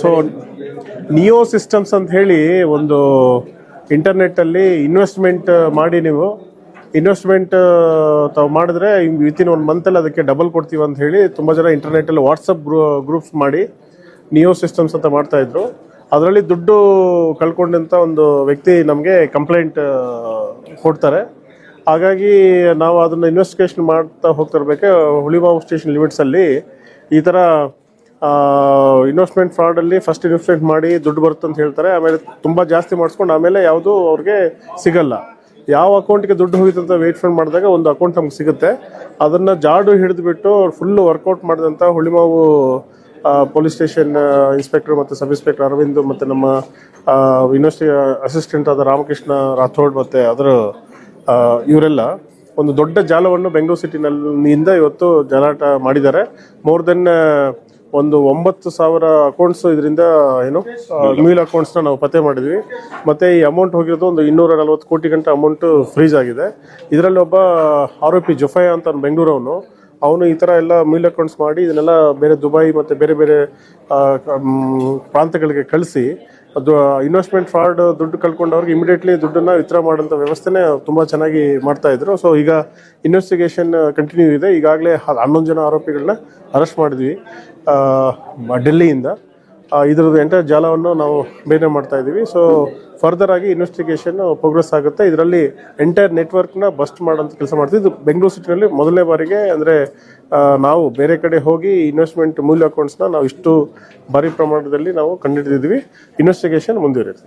So neo systems ಅಂತ ಹೇಳಿ ಒಂದು ಇಂಟರ್ನೆಟ್ಟಲ್ಲಿ ಇನ್ವೆಸ್ಟ್ಮೆಂಟ್ ಮಾಡಿ ನೀವು. ಇನ್ವೆಸ್ಟ್ಮೆಂಟ್ ತಾವು ಮಾಡಿದ್ರೆ ವಿತಿನ್ ಒನ್ ಮಂತಲ್ಲಿ ಅದಕ್ಕೆ ಡಬಲ್ ಕೊಡ್ತೀವಿ ಅಂತ ಹೇಳಿ ತುಂಬ ಜನ ಇಂಟರ್ನೆಟ್ಟಲ್ಲಿ ವಾಟ್ಸಪ್ ಗ್ರೂ ಗ್ರೂಪ್ಸ್ ಮಾಡಿ ನಿಯೋ ಸಿಸ್ಟಮ್ಸ್ ಅಂತ ಮಾಡ್ತಾ ಇದ್ರು. ಅದರಲ್ಲಿ ದುಡ್ಡು ಕಳ್ಕೊಂಡಂಥ ಒಂದು ವ್ಯಕ್ತಿ ನಮಗೆ ಕಂಪ್ಲೇಂಟ್ ಕೊಡ್ತಾರೆ. ಹಾಗಾಗಿ ನಾವು ಅದನ್ನು ಇನ್ವೆಸ್ಟಿಗೇಷನ್ ಮಾಡ್ತಾ ಹೋಗ್ತಿರ್ಬೇಕು ಹುಳಿಮಾವು ಸ್ಟೇಷನ್ ಲಿಮಿಟ್ಸಲ್ಲಿ ಈ ಥರ ಇನ್ವೆಸ್ಟ್ಮೆಂಟ್ ಫ್ರಾಡಲ್ಲಿ ಫಸ್ಟ್ ಇನ್ವೆಸ್ಟ್ಮೆಂಟ್ ಮಾಡಿ ದುಡ್ಡು ಬರುತ್ತೆ ಅಂತ ಹೇಳ್ತಾರೆ. ಆಮೇಲೆ ತುಂಬ ಜಾಸ್ತಿ ಮಾಡಿಸ್ಕೊಂಡು ಆಮೇಲೆ ಯಾವುದು ಅವ್ರಿಗೆ ಸಿಗಲ್ಲ. ಯಾವ ಅಕೌಂಟ್ಗೆ ದುಡ್ಡು ಹೋಗಿತ್ತು ಅಂತ ವೇಟ್ ಫಂಡ್ ಮಾಡಿದಾಗ ಒಂದು ಅಕೌಂಟ್ ನಮ್ಗೆ ಸಿಗುತ್ತೆ. ಅದನ್ನು ಜಾಡು ಹಿಡಿದುಬಿಟ್ಟು ಫುಲ್ ವರ್ಕೌಟ್ ಮಾಡಿದಂಥ ಹುಳಿಮಾವು ಪೊಲೀಸ್ ಸ್ಟೇಷನ್ ಇನ್ಸ್ಪೆಕ್ಟರ್ ಮತ್ತು ಸಬ್ ಇನ್ಸ್ಪೆಕ್ಟರ್ ಅರವಿಂದ್ ಮತ್ತು ನಮ್ಮ ಯೂನಿವರ್ಸಿಟಿ ಅಸಿಸ್ಟೆಂಟ್ ಆದ ರಾಮಕೃಷ್ಣ ರಾಥೋಡ್ ಮತ್ತು ಅದರ ಇವರೆಲ್ಲ ಒಂದು ದೊಡ್ಡ ಜಾಲವನ್ನು ಬೆಂಗಳೂರು ಸಿಟಿನಲ್ಲಿಂದ ಇವತ್ತು ಜಾಲಾಟ ಮಾಡಿದ್ದಾರೆ. ಮೋರ್ ದೆನ್ ಒಂದು ಒಂಬತ್ತು ಸಾವಿರ ಅಕೌಂಟ್ಸ್ ಇದರಿಂದ ಏನು ಮ್ಯೂಲ್ ಅಕೌಂಟ್ಸ್ನ ನಾವು ಪತ್ತೆ ಮಾಡಿದ್ವಿ. ಮತ್ತು ಈ ಅಮೌಂಟ್ ಹೋಗಿರೋದು ಒಂದು ಇನ್ನೂರ ನಲವತ್ತು ಕೋಟಿ ಗಂಟೆ ಅಮೌಂಟು ಫ್ರೀಸ್ ಆಗಿದೆ. ಇದರಲ್ಲಿ ಒಬ್ಬ ಆರೋಪಿ ಜೊಫಯ ಅಂತ ಬೆಂಗಳೂರವನು. ಅವನು ಈ ಥರ ಎಲ್ಲ ಮ್ಯೂಲ್ ಅಕೌಂಟ್ಸ್ ಮಾಡಿ ಇದನ್ನೆಲ್ಲ ಬೇರೆ ದುಬೈ ಮತ್ತು ಬೇರೆ ಬೇರೆ ಪ್ರಾಂತ್ಯಗಳಿಗೆ ಕಳಿಸಿ ಅದು ಇನ್ವೆಸ್ಟ್ಮೆಂಟ್ ಫ್ರಾಡ್ ದುಡ್ಡು ಕಳ್ಕೊಂಡವ್ರಿಗೆ ಇಮಿಡಿಯೇಟ್ಲಿ ದುಡ್ಡನ್ನ ವಿತ್ಡ್ರಾ ಮಾಡೋಂಥ ವ್ಯವಸ್ಥೆನೇ ತುಂಬ ಚೆನ್ನಾಗಿ ಮಾಡ್ತಾ ಇದ್ರು. ಸೊ ಈಗ ಇನ್ವೆಸ್ಟಿಗೇಷನ್ ಕಂಟಿನ್ಯೂ ಇದೆ. ಈಗಾಗಲೇ ಹನ್ನೊಂದು ಜನ ಆರೋಪಿಗಳನ್ನ ಅರೆಸ್ಟ್ ಮಾಡಿದ್ವಿ ಡೆಲ್ಲಿಯಿಂದ. ಇದರದ್ದು ಎಂಟರ್ ಜಾಲವನ್ನು ನಾವು ಬೇರೆ ಮಾಡ್ತಾ ಇದ್ದೀವಿ. ಸೊ ಫರ್ದರ್ ಆಗಿ ಇನ್ವೆಸ್ಟಿಗೇಷನ್ ಪ್ರೋಗ್ರೆಸ್ ಆಗುತ್ತೆ. ಇದರಲ್ಲಿ ಎಂಟೈರ್ ನೆಟ್ವರ್ಕ್ನ ಬಸ್ಟ್ ಮಾಡೋಂಥ ಕೆಲಸ ಮಾಡ್ತೀವಿ. ಇದು ಬೆಂಗಳೂರು ಸಿಟಿನಲ್ಲಿ ಮೊದಲನೇ ಬಾರಿಗೆ ಅಂದರೆ ನಾವು ಬೇರೆ ಕಡೆ ಹೋಗಿ ಇನ್ವೆಸ್ಟ್ಮೆಂಟ್ ಮೂಲ್ಯ ಅಕೌಂಟ್ಸ್ನ ನಾವು ಇಷ್ಟು ಭಾರಿ ಪ್ರಮಾಣದಲ್ಲಿ ನಾವು ಕಂಡುಹಿಡಿದಿದ್ದೀವಿ ಇನ್ವೆಸ್ಟಿಗೇಷನ್ ಮುಂದುವರಿಯುತ್ತೆ.